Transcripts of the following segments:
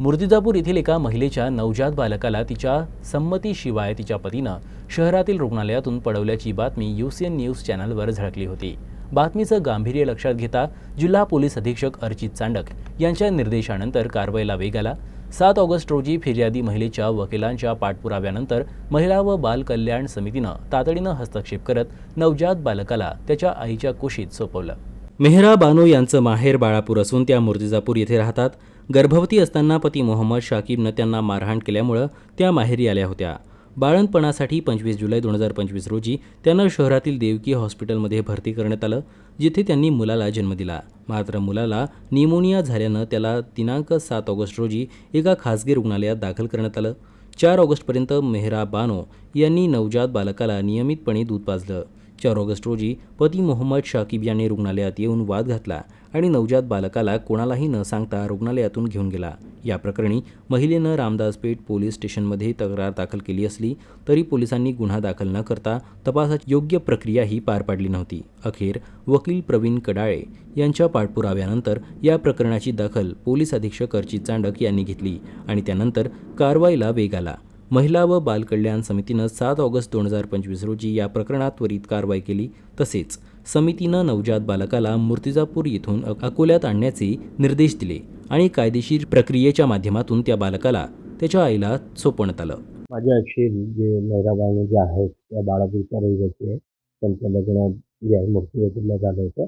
मुर्तिजापूर येथील एका महिलेच्या नवजात बालकाला तिच्या संमतीशिवाय तिच्या पतीनं शहरातील रुग्णालयातून पडवल्याची बातमी युसीएन न्यूज चॅनलवर झळकली होती. बातमीचं गांभीर्य लक्षात घेता जिल्हा पोलीस अधीक्षक अर्चित चांडक यांच्या निर्देशानंतर कारवाईला वेग आला. सात ऑगस्ट रोजी फिर्यादी महिलेच्या वकिलांच्या पाठपुराव्यानंतर महिला व बाल कल्याण समितीनं तातडीनं हस्तक्षेप करत नवजात बालकाला त्याच्या आईच्या कुशीत सोपवलं. मेहरा बानो यांचं माहेर बाळापूर असून त्या मुर्तिजापूर येथे राहतात. गर्भवती असताना पती मोहम्मद शाकिबनं त्यांना मारहाण केल्यामुळं त्या माहेरी आल्या होत्या. बाळणपणासाठी पंचवीस जुलै दोन हजार पंचवीस रोजी त्यांना शहरातील देवकी हॉस्पिटलमध्ये भरती करण्यात आलं जिथे त्यांनी मुलाला जन्म दिला. मात्र मुलाला निमोनिया झाल्यानं त्याला दिनांक सात ऑगस्ट रोजी एका खासगी रुग्णालयात दाखल करण्यात आलं. चार ऑगस्टपर्यंत मेहरा बानो यांनी नवजात बालकाला नियमितपणे दूध पाजलं. चार ऑगस्ट रोजी पती मोहम्मद शाकिब यांनी रुग्णालयात येऊन वाद घातला. आणि नवजात बालकाला कोणालाही न सांगता रुग्णालयातून घेऊन गेला. या प्रकरणी महिलेनं रामदासपेठ पोलीस स्टेशनमध्ये तक्रार दाखल केली असली तरी पोलिसांनी गुन्हा दाखल न करता तपासाची योग्य प्रक्रियाही पार पाडली नव्हती. अखेर वकील प्रवीण कडाळे यांच्या पाठपुराव्यानंतर या प्रकरणाची दखल पोलीस अधीक्षक अर्चित चांडक यांनी घेतली आणि त्यानंतर कारवाईला वेग आला. महिला व बालकल्याण समितीनं सात ऑगस्ट दोन हजार पंचवीस रोजी या प्रकरणात त्वरित कारवाई केली तसेच समितीनं नवजात बालकाला मूर्तिजापूर येथून अकोल्यात आणण्याचे निर्देश दिले आणि कायदेशीर प्रक्रियेच्या माध्यमातून त्या बालकाला त्याच्या आईला सोपवण्यात आलं. माझ्या अक्षील जे नैराबाने जे आहेत त्या बाळापूरच्या रहिवासी आहे त्यांचं लग्न जे आहे मूर्तिजापूरला झालं होतं.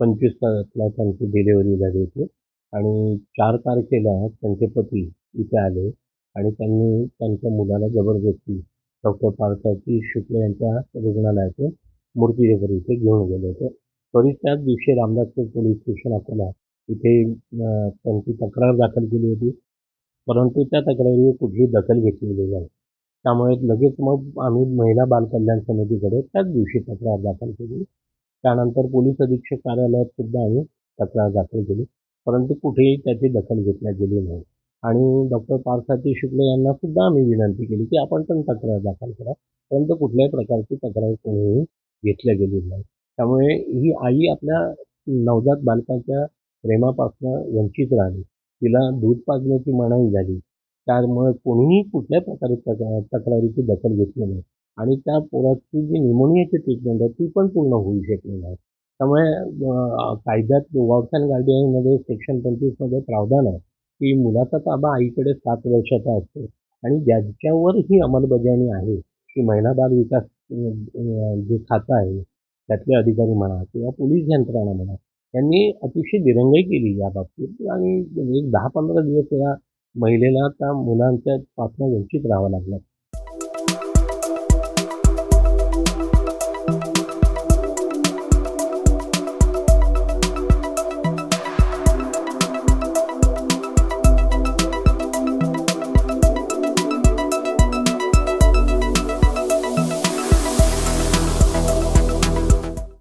पंचवीस तारखेला त्यांची डिलेवरी झाली होती आणि चार तारखेला त्यांचे पती इथे आले आणि त्यांनी त्यांच्या मुलाला जबरदस्ती डॉक्टर पार्थाची शुक्ल यांच्या रुग्णालयातून मूर्तिजापूर इथे घेऊन गेले होते. तरी त्याच दिवशी रामदासपूर पोलीस स्टेशन अकोला इथे त्यांची तक्रार दाखल केली होती. परंतु त्या तक्रारीवर कुठलीही दखल घेतलेली नाही. त्यामुळे लगेच मग आम्ही महिला बालकल्याण समितीकडे त्याच दिवशी तक्रार दाखल केली. त्यानंतर पोलीस अधीक्षक कार्यालयात सुद्धा आम्ही तक्रार दाखल केली. परंतु कुठेही त्याची दखल घेतल्या गेली नाही. आणि डॉक्टर पार्थाती शुक्ल यांना सुद्धा आम्ही विनंती केली की आपण पण तक्रार दाखल करा. परंतु कुठल्याही प्रकारची तक्रार कोणीही घेतल्या गेली नाही त्यामुळे ही आई आपल्या नवजात बालकाच्या प्रेमापासून वंचित राहिली. तिला दूध पाजण्याची मनाई झाली. त्यामुळे कोणीही कुठल्या प्रकारे तक्रार तक्रारीची दखल घेतली नाही. आणि त्या पोराची जी निमोनियाची ट्रीटमेंट आहे ती पण पूर्ण होऊ शकली नाही. त्यामुळे कायद्यात वॉर्ड्स अँड गार्डियनमध्ये सेक्शन पंचवीसमध्ये प्रावधान आहे की मुलाचा ताबा आईकडे सात वर्षाचा असतो. आणि ज्याच्यावर ही अंमलबजावणी आहे की महिला बाल विकास जे खातं आहे त्यातले अधिकारी म्हणा किंवा पोलीस यंत्रणा म्हणा त्यांनी अतिशय दिरंगाई केली या बाबतीत आणि एक दहा पंधरा दिवस या महिलेला त्या मुलांच्या पासून वंचित राहावं लागलं.